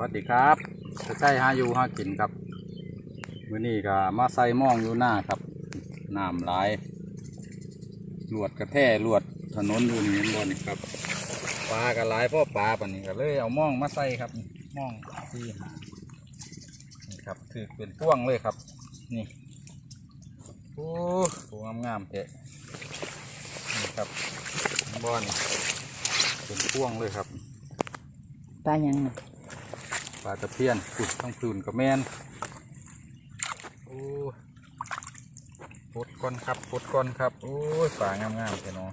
วัสดีครับใช่หาอยู่หากินครับมื้อนี้ก็มาใส่ม่องอยู่หน้าครับน้ำหลายลวดกระแท่ลวดถนนอยู่นี่บนบ่นี่ครับปลาก็หลายพ่อปลาปานนี้ก็เลยเอาม่องมาใส่ครับม่องที่หานี่ครับคือเป็นพ่วงเลยครับ นี่โอ้ตัวงามๆเทะนี่ครับบ่นี่เป็นพ่วงเลยครับปลายังน่ะ ปลาตะเพียนขุดต้องคืนกับแมนโอ้ปดก้อนครับปดก้อนครับ โอ้ยปลางามๆแค่นอ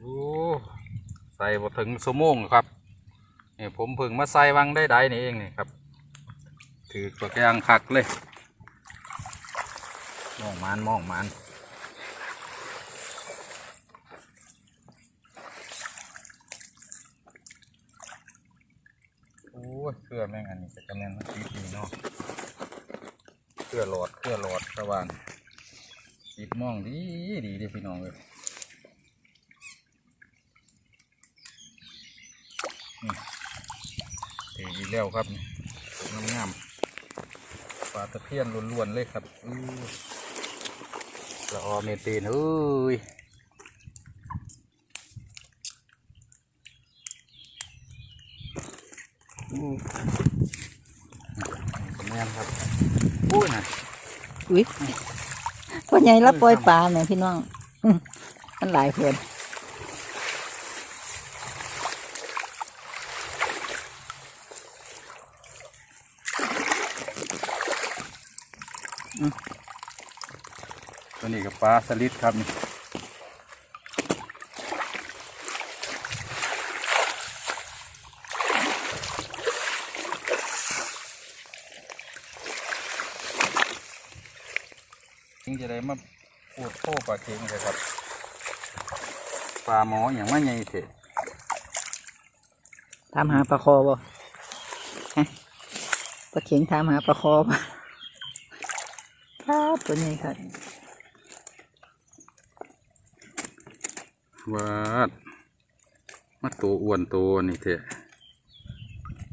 โอ้ใส่บ่ถึงสมงครับ ผมเพิ่งมาใส่วังได้ได้นี่เองนี่ครับ ถือตัวแกงคักเลยมองมันมองมันโอ้ยเครือแม่งอันนี้จะกำเนิดมันตีดีเนาะเครือหลอดเครือหลอดสว่านปิดมองดีดีเดีพี่น้องเลยนี่ ตีอีก แล้วครับงามงามๆปลาตะเพียนล้วนๆเลยครับอู้ละออเมเตนเอ้ยอู้แม่นครับอุ้ยนะอุ้ยพ่อใหญ่รับปล่อยปลาเนี่ยพี่น้องมันหลายคน ตัวนี้กับปลาสลิดครับนี่ถึงจะได้มาปวดโค้ปลาเค็งเลยครับ ปลาหมออย่างว่าไงเถอะถามหาปลาคอบ่ฮะปลาเข็งถามหาปลาคอบ่ ครับตัวนี้ครับวาดมาตัวอ้วนตัวนี่เถอะ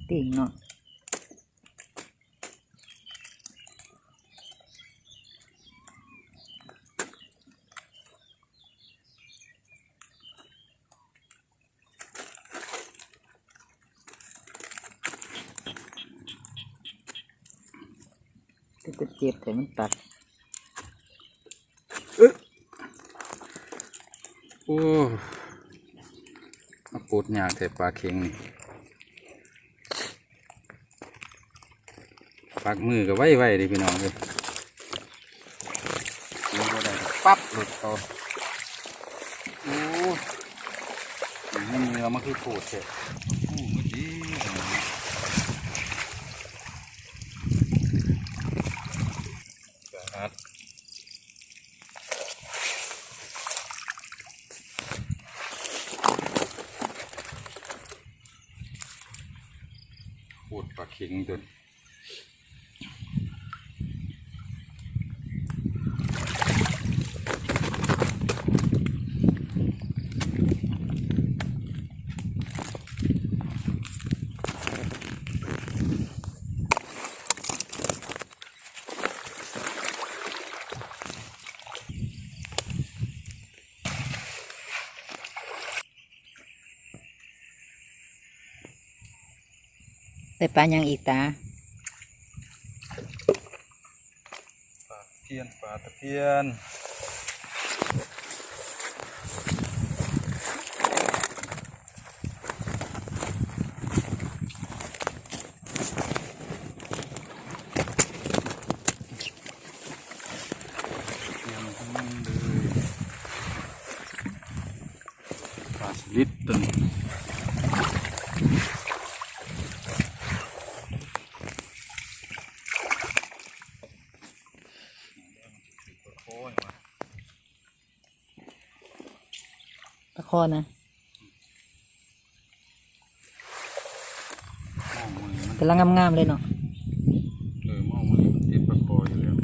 ติ่งเนาะ ที่จะเจ็บแต่มันตัดโอ้มาปวดยากแต่ปลาเค็งนี่ปักมือก็ไว้ไว้ดิพี่น้องเลยดปั๊บหลุดเอาโอ้ยนี่เนื้อมันคือโคตรเถอะโอ้มันดีจัด พู ดป ได้ปลายังอีกตาปลาเพียนปลาตะเพียนเพียนทั้งนั้นเลยปลาสลิดตัวนี้โอ้ยว่ะ ปลาคอนะกำลังงามๆเลยเนาะเออมองมันติดปลาคออยู่แล้ว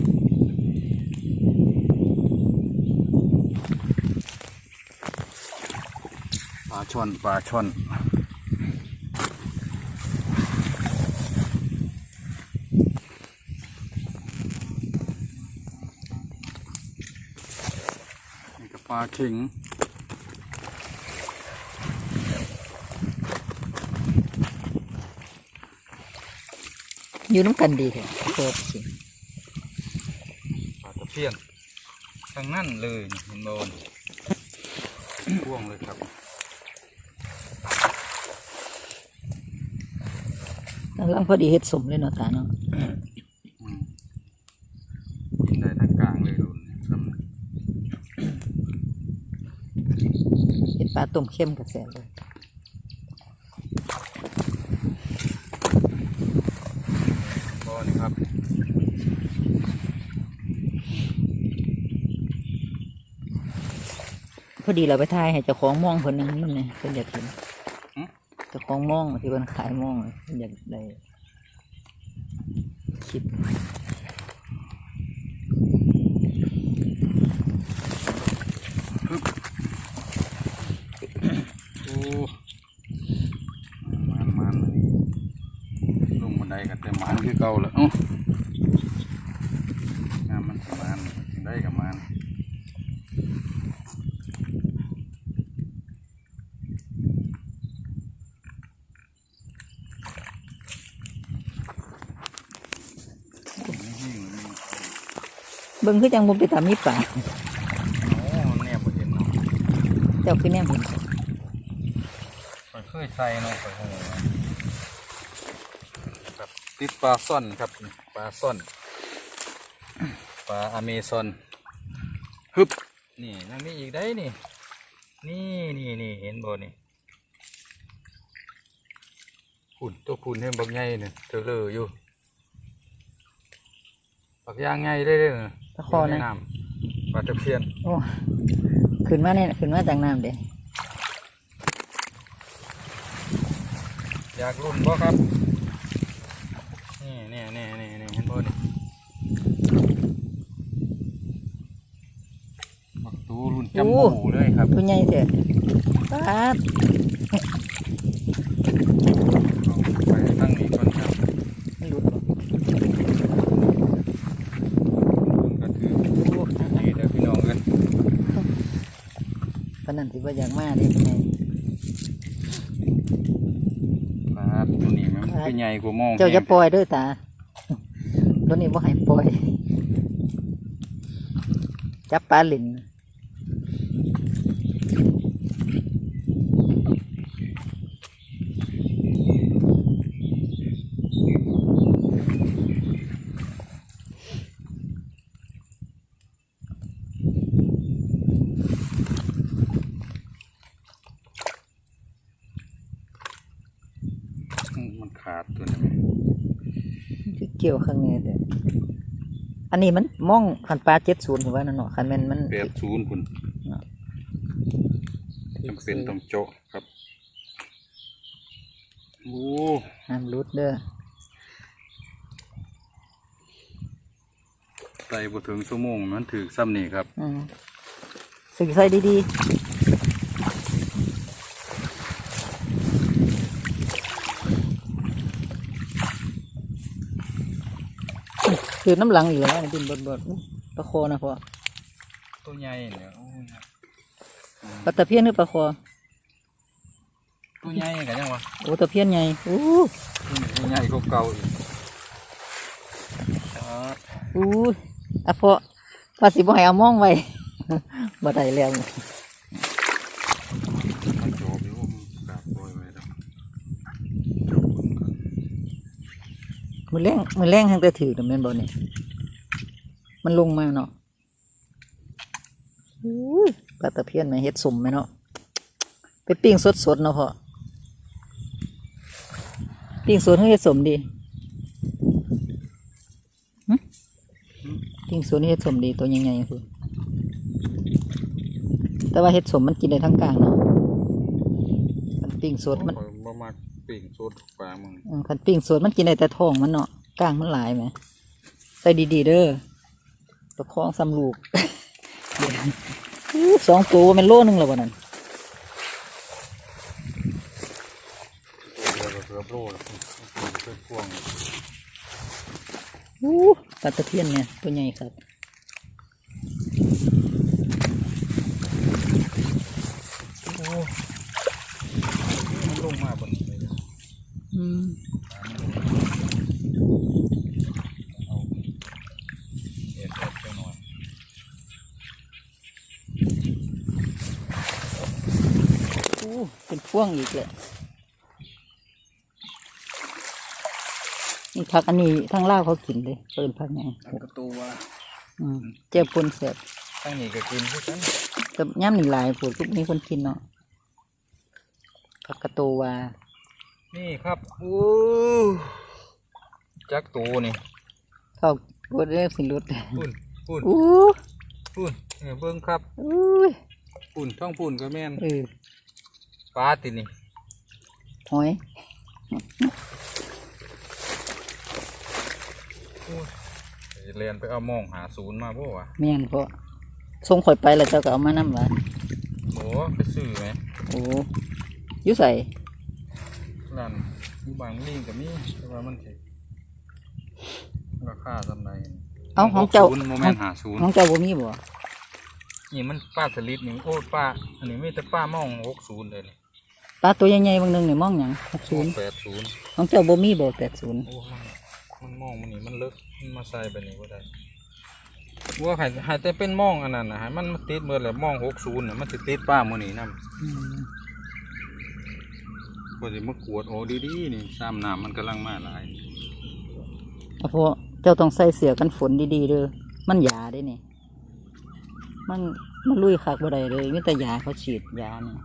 ปลาช่อนปลาช่อนนี่ก็ปลาเข็ง อยู่น้ำกันดีแท้โคตรสิปลาตะเพียนทั้งนั้นเลยนี่เห็นบอลพ่วงเลยครับกำลังพอดีเฮ็ดสมเลยเนาะตาเนาะอืมกินได้ทั้งกลางเลยรุ่นนี้สำเฮ็ดปลาต้มเข้มกับแซ่บเลย บอนี่ ครับพอดีเราไปถ่ายให้เจ้าของมองเพิ่นนึงนี่นะเพิ่นอยากเห็นเจ้าของมองที่เพิ่นขายมองอะเพิ่นอยากได้คลิป โอ้มันมันลงบันไดกันแต่มันคือ เก่าแล้วเอ้างานมันสมานได้กับมันแห้งๆนี่เบิ่งคือจังบ่ไปตามมีป่าโอ้เนี่ยบ่เห็นเนาะเจ้าคือแนมเห็นข้อยเคยใส่เนาะข้อยโหครับ ติดปลาซ่อนครับนี่ปลาซ่อนปลาอเมซอนฮึบนี่ยังมีอีกได้นี่ นี่นี่นี่เห็นบ่นี่คุณตัวคุณเห็นบักใหญ่เนี่ยเธอเลออยู่บักย่างใหญ่ได้เลยนะตะคออยู่นะใน้ำปลาตะเพียนโอ้ขึ้นมาเนี่ยขึ้นมาจากน้ำเด้อยากรุ่นบ่ครับ นี่นี่นี่นี่นี่เห็นบ่นี่บักตูรุ่นจำหมูเลยครับตัวใหญ่แท้ปลาดเอาไปตั้งนี้ก่อนครับมันหลุดบ่ก็คือนี่เด้อพี่น้องกันปานนั้นสิบ่อยากมาเด้เป็นไงครับตัวนี้มันคือใหญ่กว่ามองเจ้าจะปล่อยเด้อตา ตัวนี้บ่ให้ปล่อย จับปลาหลิน อืมมันขาดตัวนี้ คื อเกี่ยวข้างในเด้ออันนี้มันมองคันปลาเจ็ดศูนย์ถือว่านั่นเนาะคันแม่นมันแปดศูนย์คุณจำเป็นต้องโจะครับโอ้ห้ามหลุดเด้อใส่บ่ถึงชั่วโมงมันถือซ้ำนี่ครับอืมสึกใส่ดีๆ คือน้ำหลังอยู่แล้วดินบดบดๆอู้ปลาคอนะพ่อตัวใหญ่เนี่ยโอ้ยปลาตะเพียนหรือปลาคอตัวใหญ่กันยังวะโอ้ตะเพียนใหญ่อู้ตัวใหญ่กว่าเก่าอีกอ่าอู้อะพ่อว่าสิบ่ให้เอามองไว้บ่ได้แล้ว มันโจบอยู่มันกราบปล่อยไว้แล้วโจบมันก่อน มือแรงมือแรงทางแต่ถือแต่แม่นบ่เนี่ยมันลงมาเนาะอู้ยปลาตะเพียนแม่เฮ็ดสมไหมเนาะไปปิ้งสดๆเนาะพ่อปิ้งสดให้เฮ็ดสมดีปิ้งสดให้เฮ็ดสมดีตัวยังไงคือแต่ว่าเฮ็ดสมมันกินได้ทั้งกลางเนาะมันปิ้งสดมัน ปิ่งสุดปลามึงอืมคันปิ้งสดมันกินได้แต่ท้องมันเนาะกลางมันหลายไหมใส่ดีๆเด้อประคองสำลูกอู้สองตัวมันโลนึงแล้ววันนั้นตัวเดียวก็เกือบโลแล้วเพื่อนพวงอู้ปลาตะเพียนเนี่ยตัวใหญ่ครับโอ้มันลงมาบนนี้เลย อืมเอาเอ็ดเอ็ดไปหน่อยอู้เป็นพ่วงอีกเลยนี่ผักอันนี้ทั้งล่าวเขากินเลยเปินผักไงตั้งกระตูว่าอืมเจ้าปนเสร็จตั้งนี่ก็กินคือกันแต่ย่ำหนึ่งหลายปลูกทุกนี้คนกินเนาะผักกระโตวา นี่ครับอู้จักตูนี่เข้าบดเรียกสิรุดปุ่นปุ่นอู้ปุ่นเออเบิ้งครับอู้ยปุ่นท่องปุ่นก็แม่นเออปลาตินี่หอยเรียนไปเอาหมองหาศูนย์มาบ่วะแม่นเพราะส่งข่อยไปแล้วเจ้าก็เอามานำวะโอ้ไปซื้อไหมโอ้อยุ่ใส่ ร้านอยู่บางลิงก็มีแต่ว่ามันสิราคาสำไรเอาของเจ้า ศูนย์โมเมนต์หาศูนย์ของเจ้าบ่มีบ่ นี่มันป้าสลิดนี่โอ้ป้าอันนี้มีแต่ป้ามองหกศูนย์เลยนี่ปลาตัวใหญ่ๆบางหนึงนี่มองหยังหกศูนย์แปดศูนย์ของเจ้าบ่มีบ่แปดศูนย์โอ้มันมันมองมันนี่มันเลิกมันมาใส่แบบนี้ก็ได้ว่าให้ให้แต่เป็นมองอันนั้นนะให้มันมาติดเมื่อแหละมองหกศูนย์น่ะมันติดติดป้ามือนี่นำ อืมก็สิมากวดโอ้ดีๆนี่ซ้ำน้ำมันกำลังมาหลายเอาเพราะเจ้าต้องใส่เสื้อกันฝนดีๆเด้อมันยาได้นี่มันมันลุยคักบ่ได้เลยมีแต่ยาเขาฉีดยานี่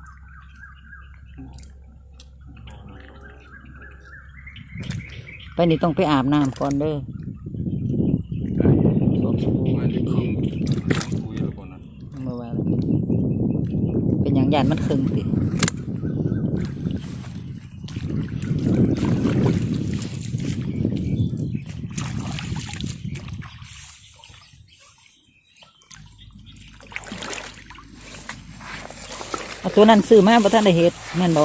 ไปนี่ต้องไปอาบน้ำก่อนเด้อสวมสบู่มาที่ครึ่งคุยแล้วคนนั้นเมื่อวานเป็นอย่างยานมันคึงสิเตัวนั้นซื้อมาบ่ท่านได้เฮ็ดแม่นบ่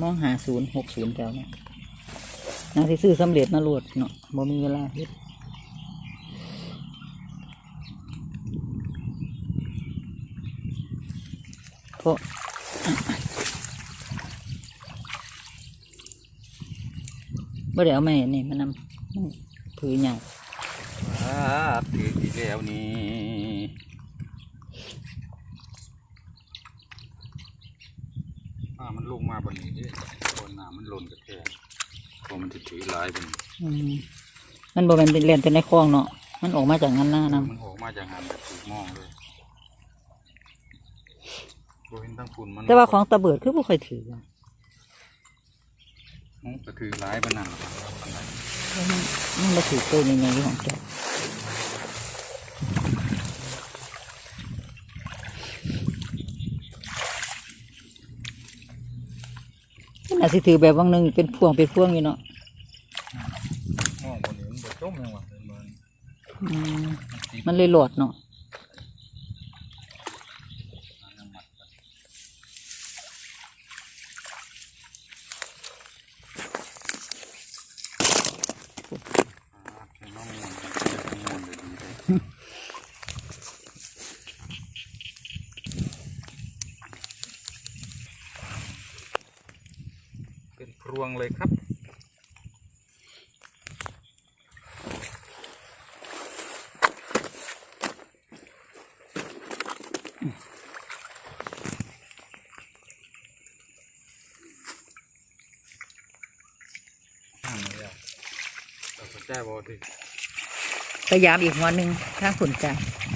มองหาศูนย์หกศูนย์แถวเนี่ยนางที่ซื้อสำเร็จมาโหลดเนาะบ่มีเวลาเฮ็ดก็บ่ได้เอาแม่นี่มานำผือใหญ่อ่าถือที่แล้วนี่อ่า มันลงมาบนนี้ดิบนน้ำมันหล่นกระแทกพอมันจะถือหลายบนอืมมันบ่แม่นเป็นเล่นแต่ในคลองเนาะมันออกมาจากงั้นหน้านํมันออกมาจากงานแบบถูกมองเลยโบเห็นทั้งฝุ่นมันแต่ว่าของตะเบิดคือบ่ค่อยถืออะอืมก็ถือหลายบนนั้นล่ะครับอันไหนมันมันบ่ถือตัวใหญ่ๆของเจ้า นอาจสิถือแบบบางหนึงเป็นพวงเป็นพวงอยู่เนาะมองบนนี้มันบ่จมยังวะเป็นมันอืมมันเลยหลอดเนาะ อ่าเป็นน้องมวนเป็นน้องมวนเลยดีเลยเป็นพ รวงเลยครับห้ามไม่ได้เราสนใจบอที่พยายามอีกหัวหนึ่งถ้าสนใจอ